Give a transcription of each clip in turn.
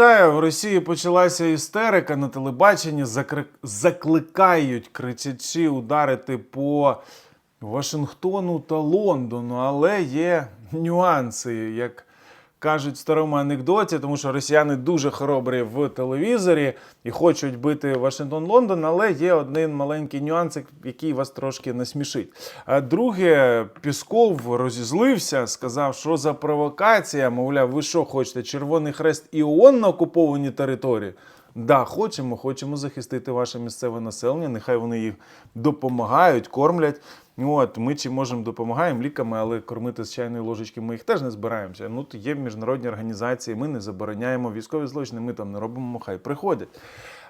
Та в Росії почалася істерика на телебаченні. Закри... Закликають кричачі ударити по Вашингтону та Лондону, але є нюанси, як кажуть в старому анекдоті, тому що росіяни дуже хоробрі в телевізорі і хочуть бити Вашингтон-Лондон, але є один маленький нюансик, який вас трошки насмішить. А друге, Пісков розізлився, сказав, що за провокація. Мовляв, ви що хочете? Червоний хрест і ООН на окупованій території? Да, хочемо, хочемо захистити ваше місцеве населення. Нехай вони їх допомагають, кормлять. От ми чи можемо допомагаємо ліками, але кормити з чайної ложечки ми їх теж не збираємося. Ну то є міжнародні організації, ми не забороняємо військові злочини. Ми там не робимо, хай приходять.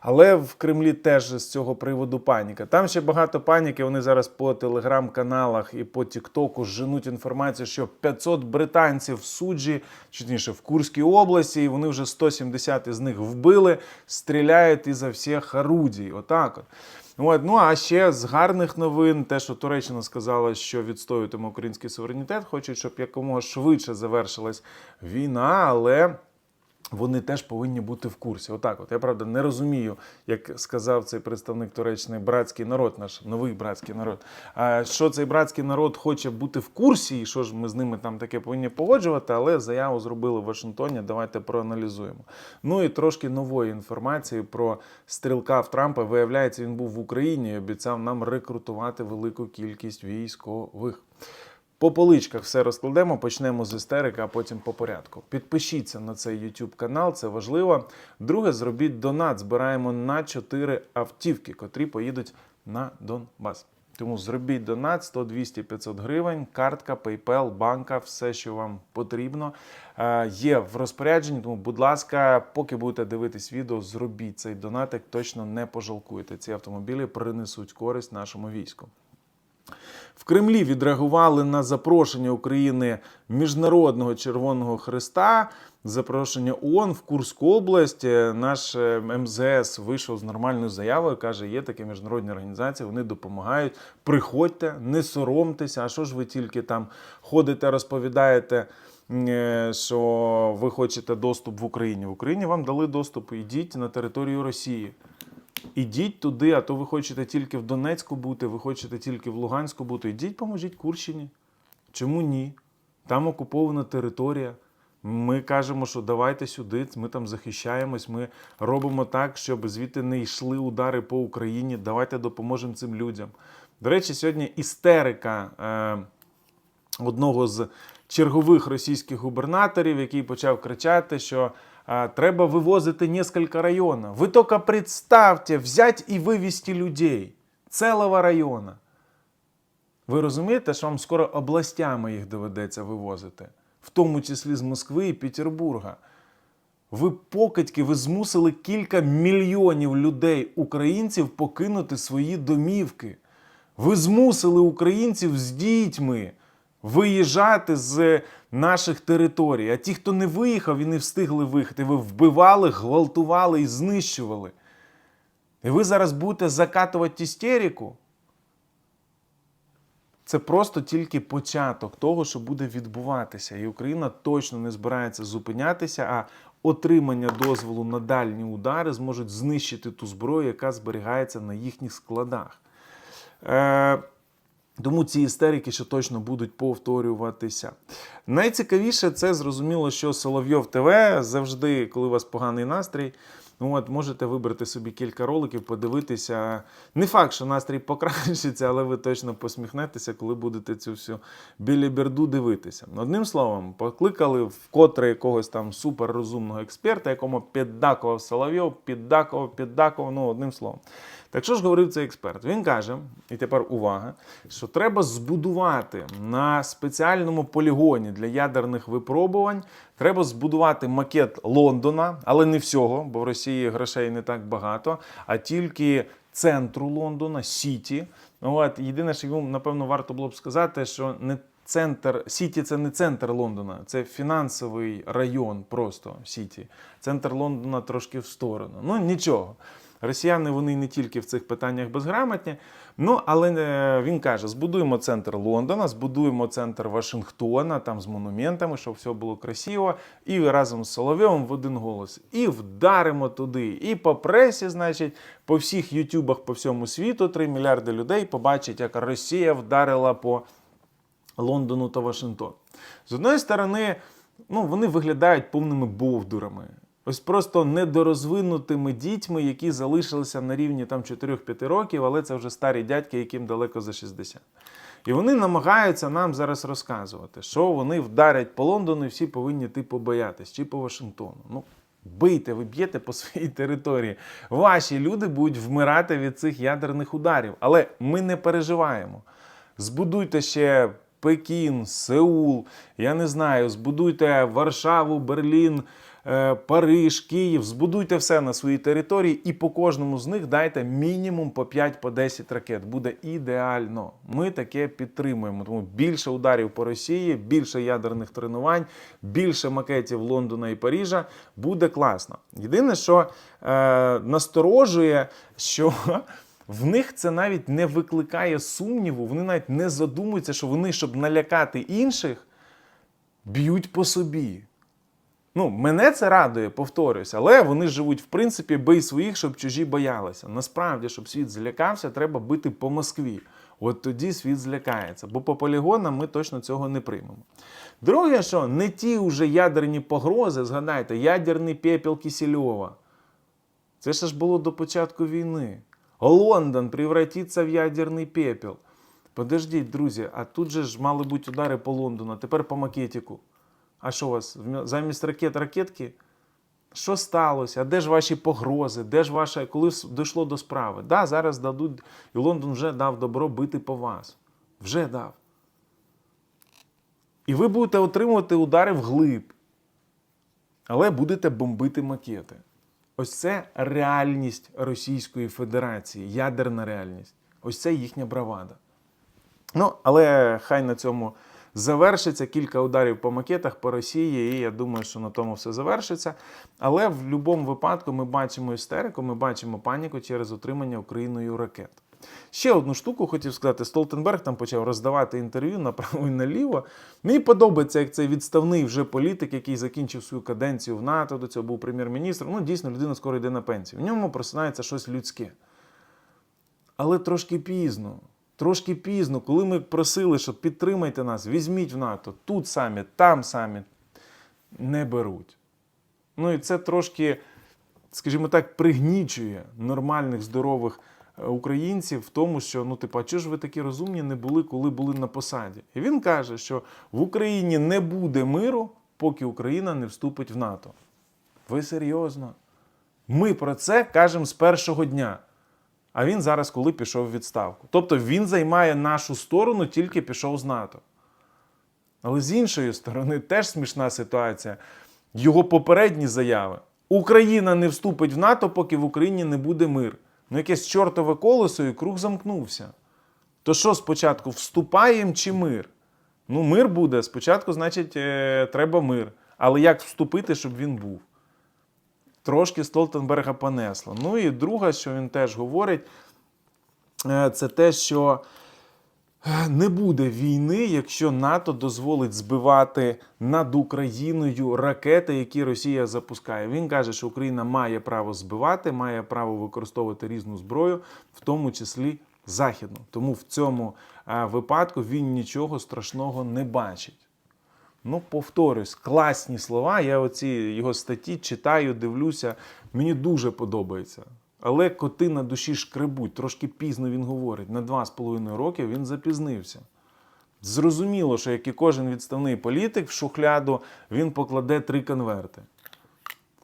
Але в Кремлі теж з цього приводу паніка. Там ще багато паніки. Вони зараз по телеграм-каналах і по Тіктоку женуть інформацію, що 500 британців в суджі, точніше в Курській області, і вони вже 170 із них вбили, стріляють ізо всіх орудій. Отак от. От, ну а ще з гарних новин, те, що Туреччина сказала, що відстоюватиме український суверенітет, хочуть, щоб якомога швидше завершилась війна, але. Вони теж повинні бути в курсі. Отак, от я правда не розумію, як сказав цей представник Туреччини, братський народ, наш новий братський народ. А що цей братський народ хоче бути в курсі, і що ж ми з ними там таке повинні погоджувати, але заяву зробили в Вашингтоні. Давайте проаналізуємо. Ну і трошки нової інформації про стрілка в Трампа. Виявляється, він був в Україні і обіцяв нам рекрутувати велику кількість військових. По поличках все розкладемо, почнемо з істерики, а потім по порядку. Підпишіться на цей YouTube канал, це важливо. Друге, зробіть донат. Збираємо на 4 автівки, котрі поїдуть на Донбас. Тому зробіть донат 100, 200, 500 гривень, картка, PayPal, банка, все, що вам потрібно, е, є в розпорядженні. Тому, будь ласка, поки будете дивитись відео, зробіть цей донатик, точно не пожалкуєте. Ці автомобілі принесуть користь нашому війську. В Кремлі відреагували на запрошення України Міжнародного Червоного Христа, запрошення ООН в Курську область. Е, Наш е, МЗС вийшов з нормальною заявою. каже, є такі міжнародні організації, вони допомагають. Приходьте, не соромтеся. А що ж ви тільки там ходите, розповідаєте? е, Що ви хочете доступ в Україні? В Україні вам дали доступ. Ідіть на територію Росії. Ідіть туди, а то ви хочете тільки в Донецьку бути, ви хочете тільки в Луганську бути. Ідіть, поможіть Курщині. Чому ні? Там окупована територія. Ми кажемо, що давайте сюди, ми там захищаємось, ми робимо так, щоб звідти не йшли удари по Україні. Давайте допоможемо цим людям. До речі, сьогодні істерика е, одного з чергових російських губернаторів, який почав кричати, що а, треба вивозити несколько районів. Ви тільки представте, взять і вивезти людей цілого району. Ви розумієте, що вам скоро областями їх доведеться вивозити, в тому числі з Москви і Петербурга. Ви покидьки, ви змусили кілька мільйонів людей, українців, покинути свої домівки. Ви змусили українців з дітьми виїжджати з наших територій. А ті, хто не виїхав і не встигли виїхати, ви вбивали, гвалтували і знищували. І ви зараз будете закатувати істерику. Це просто тільки початок того, що буде відбуватися. І Україна точно не збирається зупинятися, а отримання дозволу на дальні удари зможуть знищити ту зброю, яка зберігається на їхніх складах. Е, тому ці істерики ще точно будуть повторюватися. Найцікавіше це зрозуміло, що Соловйов ТВ завжди, коли у вас поганий настрій. Ну от можете вибрати собі кілька роликів, подивитися. Не факт, що настрій покращиться, але ви точно посміхнетеся, коли будете цю всю біліберду дивитися. Одним словом, покликали вкотре якогось там суперрозумного експерта, якому піддакував Соловйов, піддакував, піддакував, ну одним словом. Так що ж говорив цей експерт? Він каже, і тепер увага, що треба збудувати на спеціальному полігоні для ядерних випробувань. Треба збудувати макет Лондона, але не всього, бо в Росії грошей не так багато, а тільки центру Лондона, Сіті. Ну, От єдине, що йому напевно варто було б сказати, що не центр Сіті це не центр Лондона, це фінансовий район просто Сіті. Центр Лондона трошки в сторону. Ну нічого. Росіяни вони не тільки в цих питаннях безграмотні. Ну, але е, він каже: збудуємо центр Лондона, збудуємо центр Вашингтона, там з монументами, щоб все було красиво, і разом з Соловйовим в один голос. І вдаримо туди. І по пресі, значить, по всіх ютубах по всьому світу 3 мільярди людей побачать, як Росія вдарила по Лондону та Вашингтон. З одної сторони, ну, вони виглядають повними бовдурами. Ось просто недорозвинутими дітьми, які залишилися на рівні там 4-5 років, але це вже старі дядьки, яким далеко за 60. І вони намагаються нам зараз розказувати, що вони вдарять по Лондону і всі повинні типу боятись, чи по Вашингтону. Ну, бийте, ви б'єте по своїй території. Ваші люди будуть вмирати від цих ядерних ударів. Але ми не переживаємо. Збудуйте ще Пекін, Сеул, я не знаю, збудуйте Варшаву, Берлін, Париж, Київ, збудуйте все на своїй території і по кожному з них дайте мінімум по 5 по 10 ракет. Буде ідеально. Ми таке підтримуємо. Тому більше ударів по Росії, більше ядерних тренувань, більше макетів Лондона і Парижа буде класно. Єдине, що е, насторожує, що. В них це навіть не викликає сумніву, вони навіть не задумуються, що вони, щоб налякати інших, б'ють по собі. Ну, мене це радує, повторюсь, але вони живуть, в принципі, бий своїх, щоб чужі боялися. Насправді, щоб світ злякався, треба бити по Москві. От тоді світ злякається, бо по полігонам ми точно цього не приймемо. Друге, що не ті вже ядерні погрози, згадайте, ядерний пепел Кісельова. Це ж було до початку війни. Лондон превратиться в ядерний пепел. Подождіть, друзі, а тут же ж мали бути удари по Лондону, тепер по макетику. А що у вас? Замість ракет ракетки? Що сталося? А де ж ваші погрози? Де ж ваше, коли дійшло до справи? Да, зараз дадуть, і Лондон вже дав добро бити по вас. Вже дав. І ви будете отримувати удари вглиб. Але будете бомбити макети. Ось це реальність Російської Федерації, ядерна реальність. Ось це їхня бравада. Ну, але хай на цьому завершиться. Кілька ударів по макетах по Росії, і я думаю, що на тому все завершиться. Але в будь-якому випадку ми бачимо істерику, ми бачимо паніку через отримання Україною ракет. Ще одну штуку хотів сказати: Столтенберг там почав роздавати інтерв'ю направо і наліво. Мені подобається, як цей відставний вже політик, який закінчив свою каденцію в НАТО, до цього був прем'єр-міністр. Ну, дійсно, людина скоро йде на пенсію. В ньому просинається щось людське. Але трошки пізно. Трошки пізно, коли ми просили, що підтримайте нас, візьміть в НАТО, тут самі, там самі, не беруть. Ну і це трошки, скажімо так, пригнічує нормальних, здорових е, українців в тому, що ну, типу, а чого ж ви такі розумні не були, коли були на посаді? І він каже, що в Україні не буде миру, поки Україна не вступить в НАТО. Ви серйозно? Ми про це кажемо з першого дня. А він зараз, коли пішов в відставку. Тобто він займає нашу сторону, тільки пішов з НАТО. Але з іншої сторони, теж смішна ситуація. Його попередні заяви: Україна не вступить в НАТО, поки в Україні не буде мир. Ну, якесь чортове колесо і круг замкнувся. То що спочатку вступаємо чи мир? Ну, мир буде. Спочатку, значить, е, треба мир. Але як вступити, щоб він був? Трошки Столтенберга понесло. Ну і друге, що він теж говорить, е, це те, що е, не буде війни, якщо НАТО дозволить збивати над Україною ракети, які Росія запускає. Він каже, що Україна має право збивати, має право використовувати різну зброю, в тому числі західну. Тому в цьому е, випадку він нічого страшного не бачить. Ну, повторюсь, класні слова. Я оці його статті читаю, дивлюся. Мені дуже подобається. Але коти на душі шкребуть. Трошки пізно він говорить. На два з половиною роки він запізнився. Зрозуміло, що як і кожен відставний політик в шухляду він покладе три конверти.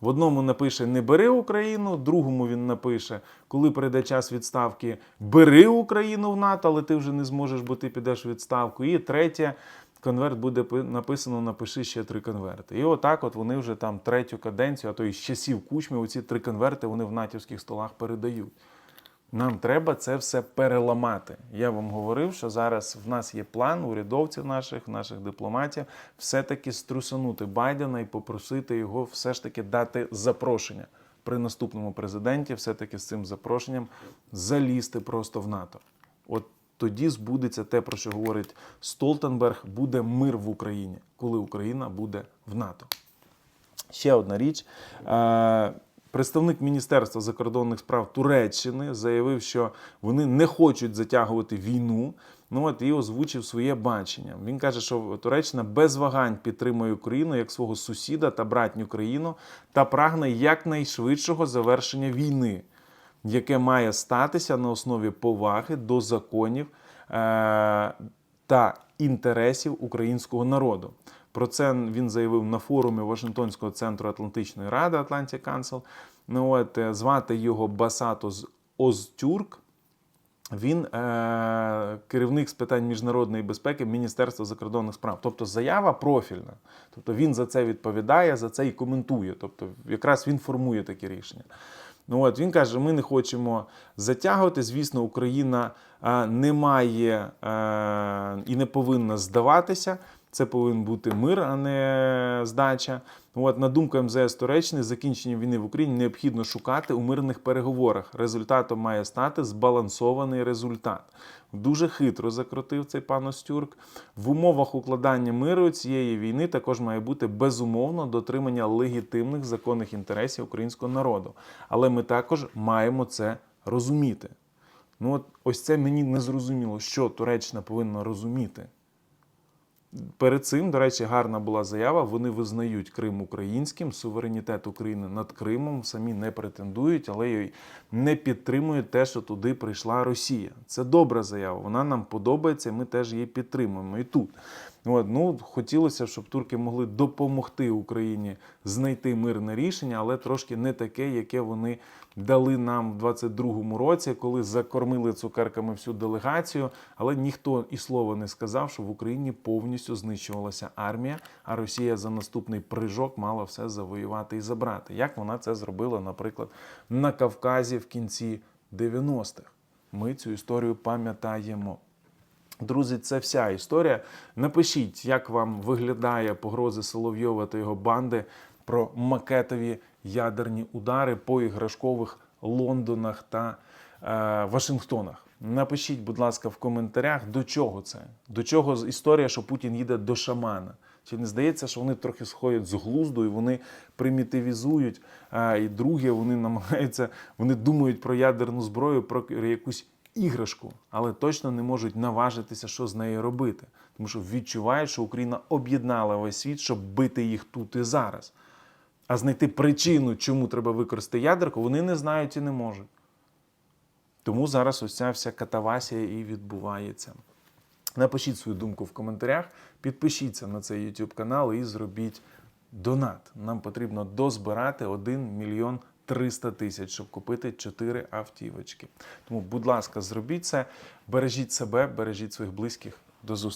В одному напише не бери Україну, в другому він напише, коли прийде час відставки, бери Україну в НАТО, але ти вже не зможеш, бо ти підеш у відставку. І третє, конверт буде написано напиши ще три конверти. І отак от вони вже там третю каденцію, а то і часів кучми, оці три конверти вони в натівських столах передають. Нам треба це все переламати. Я вам говорив, що зараз в нас є план урядовців наших, наших дипломатів, все-таки струсанути Байдена і попросити його все ж таки дати запрошення. при наступному президенті все-таки з цим запрошенням залізти просто в НАТО. От тоді збудеться те, про що говорить Столтенберг, буде мир в Україні, коли Україна буде в НАТО. Ще одна річ. Е, Представник Міністерства закордонних справ Туреччини заявив, що вони не хочуть затягувати війну. Ну от і озвучив своє бачення. Він каже, що Туреччина без вагань підтримує Україну як свого сусіда та братню країну та прагне якнайшвидшого завершення війни, яке має статися на основі поваги до законів е- та інтересів українського народу. Про це він заявив на форумі Вашингтонського центру Атлантичної ради Atlantic Council. Ну, от, е, звати його Басато з Озтюрк. Він е, керівник з питань міжнародної безпеки Міністерства закордонних справ. Тобто заява профільна. Тобто він за це відповідає, за це і коментує. Тобто, якраз він формує такі рішення. Ну от він каже: ми не хочемо затягувати. Звісно, Україна е, не має е, і не повинна здаватися. Це повинен бути мир, а не здача. От, на думку МЗС Туреччини, закінчення війни в Україні необхідно шукати у мирних переговорах. Результатом має стати збалансований результат. Дуже хитро закрутив цей пан Остюрк. В умовах укладання миру цієї війни також має бути безумовно дотримання легітимних законних інтересів українського народу. Але ми також маємо це розуміти. Ну от ось це мені не зрозуміло, що Туреччина повинна розуміти. Перед цим, до речі, гарна була заява. Вони визнають Крим українським, суверенітет України над Кримом, самі не претендують, але й не підтримують те, що туди прийшла Росія. Це добра заява. Вона нам подобається. Ми теж її підтримуємо і тут. От, ну, хотілося, щоб турки могли допомогти Україні знайти мирне рішення, але трошки не таке, яке вони дали нам в 22-му році, коли закормили цукерками всю делегацію. Але ніхто і слова не сказав, що в Україні повністю знищувалася армія, а Росія за наступний прыжок мала все завоювати і забрати. Як вона це зробила, наприклад, на Кавказі в кінці 90-х. Ми цю історію пам'ятаємо. Друзі, це вся історія. Напишіть, як вам виглядає погрози Соловйова та його банди про макетові ядерні удари по іграшкових Лондонах та е, Вашингтонах. Напишіть, будь ласка, в коментарях, до чого це? До чого історія, що Путін їде до шамана? Чи не здається, що вони трохи сходять з глузду і вони примітивізують? А, і друге, вони намагаються, вони думають про ядерну зброю, про якусь іграшку, але точно не можуть наважитися, що з нею робити, тому що відчувають, що Україна об'єднала весь світ, щоб бити їх тут і зараз. А знайти причину, чому треба використати ядерку, вони не знають і не можуть. Тому зараз ось ця вся катавасія і відбувається. Напишіть свою думку в коментарях, підпишіться на цей YouTube канал і зробіть донат. Нам потрібно дозбирати 1 мільйон 300 тисяч, щоб купити 4 автівочки. Тому, будь ласка, зробіть це, бережіть себе, бережіть своїх близьких. До зустрічі.